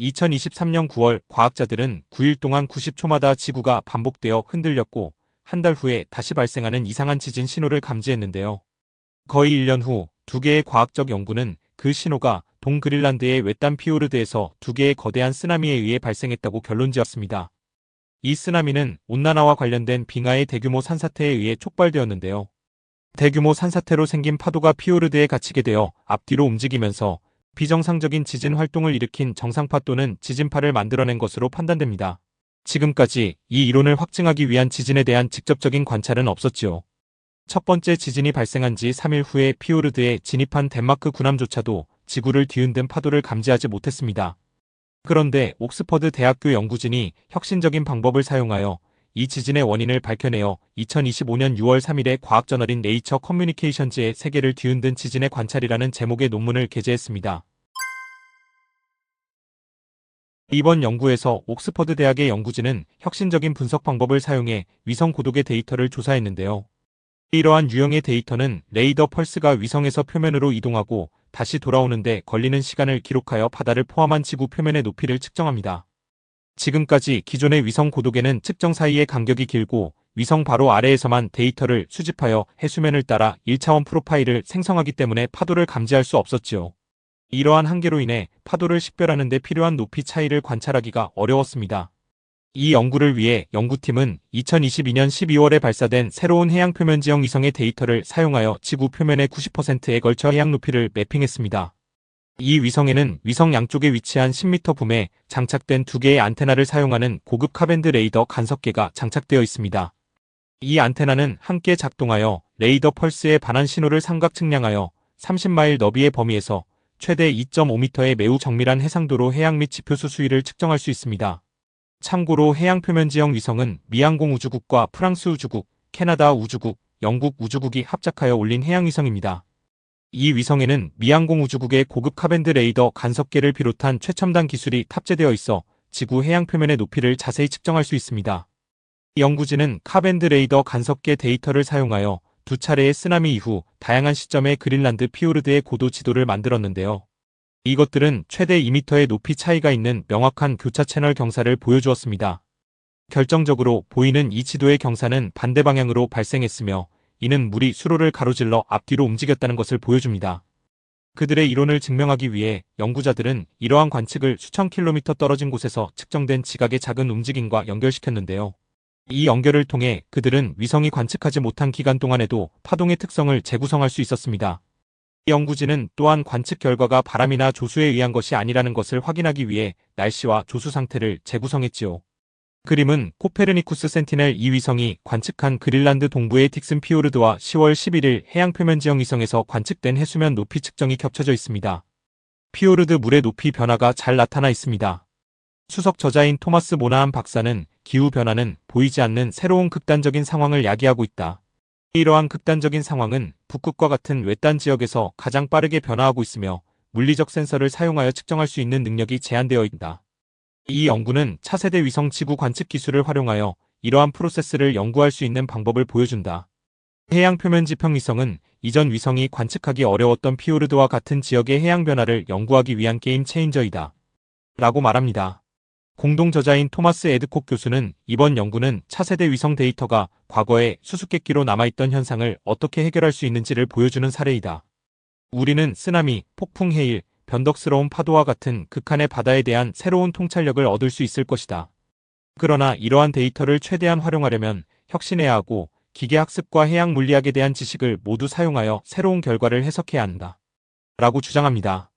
2023년 9월 과학자들은 9일 동안 90초마다 지구가 반복되어 흔들렸고 한 달 후에 다시 발생하는 이상한 지진 신호를 감지했는데요. 거의 1년 후 두 개의 과학적 연구는 그 신호가 동그릴란드의 외딴 피오르드에서 두 개의 거대한 쓰나미에 의해 발생했다고 결론지었습니다. 이 쓰나미는 온난화와 관련된 빙하의 대규모 산사태에 의해 촉발되었는데요. 대규모 산사태로 생긴 파도가 피오르드에 갇히게 되어 앞뒤로 움직이면서 비정상적인 지진 활동을 일으킨 정상파 또는 지진파를 만들어낸 것으로 판단됩니다. 지금까지 이 이론을 확증하기 위한 지진에 대한 직접적인 관찰은 없었지요. 첫 번째 지진이 발생한 지 3일 후에 피오르드에 진입한 덴마크 군함조차도 지구를 뒤흔든 파도를 감지하지 못했습니다. 그런데 옥스퍼드 대학교 연구진이 혁신적인 방법을 사용하여 이 지진의 원인을 밝혀내어 2025년 6월 3일에 과학저널인 네이처 커뮤니케이션즈의 세계를 뒤흔든 지진의 관찰이라는 제목의 논문을 게재했습니다. 이번 연구에서 옥스퍼드 대학의 연구진은 혁신적인 분석 방법을 사용해 위성 고독의 데이터를 조사했는데요. 이러한 유형의 데이터는 레이더 펄스가 위성에서 표면으로 이동하고 다시 돌아오는데 걸리는 시간을 기록하여 바다를 포함한 지구 표면의 높이를 측정합니다. 지금까지 기존의 위성 고독에는 측정 사이의 간격이 길고 위성 바로 아래에서만 데이터를 수집하여 해수면을 따라 1차원 프로파일을 생성하기 때문에 파도를 감지할 수 없었지요. 이러한 한계로 인해 파도를 식별하는 데 필요한 높이 차이를 관찰하기가 어려웠습니다. 이 연구를 위해 연구팀은 2022년 12월에 발사된 새로운 해양 표면 지형 위성의 데이터를 사용하여 지구 표면의 90%에 걸쳐 해양 높이를 매핑했습니다. 이 위성에는 위성 양쪽에 위치한 10m 붐에 장착된 두 개의 안테나를 사용하는 고급 카밴드 레이더 간섭계가 장착되어 있습니다. 이 안테나는 함께 작동하여 레이더 펄스의 반환 신호를 삼각 측량하여 30마일 너비의 범위에서 최대 2.5m의 매우 정밀한 해상도로 해양 및 지표수 수위를 측정할 수 있습니다. 참고로 해양 표면 지형 위성은 미항공 우주국과 프랑스 우주국, 캐나다 우주국, 영국 우주국이 합작하여 올린 해양 위성입니다. 이 위성에는 미항공 우주국의 고급 카밴드 레이더 간섭계를 비롯한 최첨단 기술이 탑재되어 있어 지구 해양 표면의 높이를 자세히 측정할 수 있습니다. 연구진은 카밴드 레이더 간섭계 데이터를 사용하여 두 차례의 쓰나미 이후 다양한 시점의 그린란드 피오르드의 고도 지도를 만들었는데요. 이것들은 최대 2m의 높이 차이가 있는 명확한 교차 채널 경사를 보여주었습니다. 결정적으로 보이는 이 지도의 경사는 반대 방향으로 발생했으며 이는 물이 수로를 가로질러 앞뒤로 움직였다는 것을 보여줍니다. 그들의 이론을 증명하기 위해 연구자들은 이러한 관측을 수천 킬로미터 떨어진 곳에서 측정된 지각의 작은 움직임과 연결시켰는데요. 이 연결을 통해 그들은 위성이 관측하지 못한 기간 동안에도 파동의 특성을 재구성할 수 있었습니다. 연구진은 또한 관측 결과가 바람이나 조수에 의한 것이 아니라는 것을 확인하기 위해 날씨와 조수 상태를 재구성했지요. 그림은 코페르니쿠스 센티넬 2위성이 관측한 그릴란드 동부의 딕슨 피오르드와 10월 11일 해양 표면 지형 위성에서 관측된 해수면 높이 측정이 겹쳐져 있습니다. 피오르드 물의 높이 변화가 잘 나타나 있습니다. 수석 저자인 토마스 모나한 박사는 기후 변화는 보이지 않는 새로운 극단적인 상황을 야기하고 있다. 이러한 극단적인 상황은 북극과 같은 외딴 지역에서 가장 빠르게 변화하고 있으며 물리적 센서를 사용하여 측정할 수 있는 능력이 제한되어 있다. 이 연구는 차세대 위성 지구 관측 기술을 활용하여 이러한 프로세스를 연구할 수 있는 방법을 보여준다. 해양 표면 지평 위성은 이전 위성이 관측하기 어려웠던 피오르드와 같은 지역의 해양 변화를 연구하기 위한 게임 체인저이다. 라고 말합니다. 공동 저자인 토마스 에드콕 교수는 이번 연구는 차세대 위성 데이터가 과거에 수수께끼로 남아있던 현상을 어떻게 해결할 수 있는지를 보여주는 사례이다. 우리는 쓰나미, 폭풍 해일, 변덕스러운 파도와 같은 극한의 바다에 대한 새로운 통찰력을 얻을 수 있을 것이다. 그러나 이러한 데이터를 최대한 활용하려면 혁신해야 하고 기계학습과 해양 물리학에 대한 지식을 모두 사용하여 새로운 결과를 해석해야 한다. 라고 주장합니다.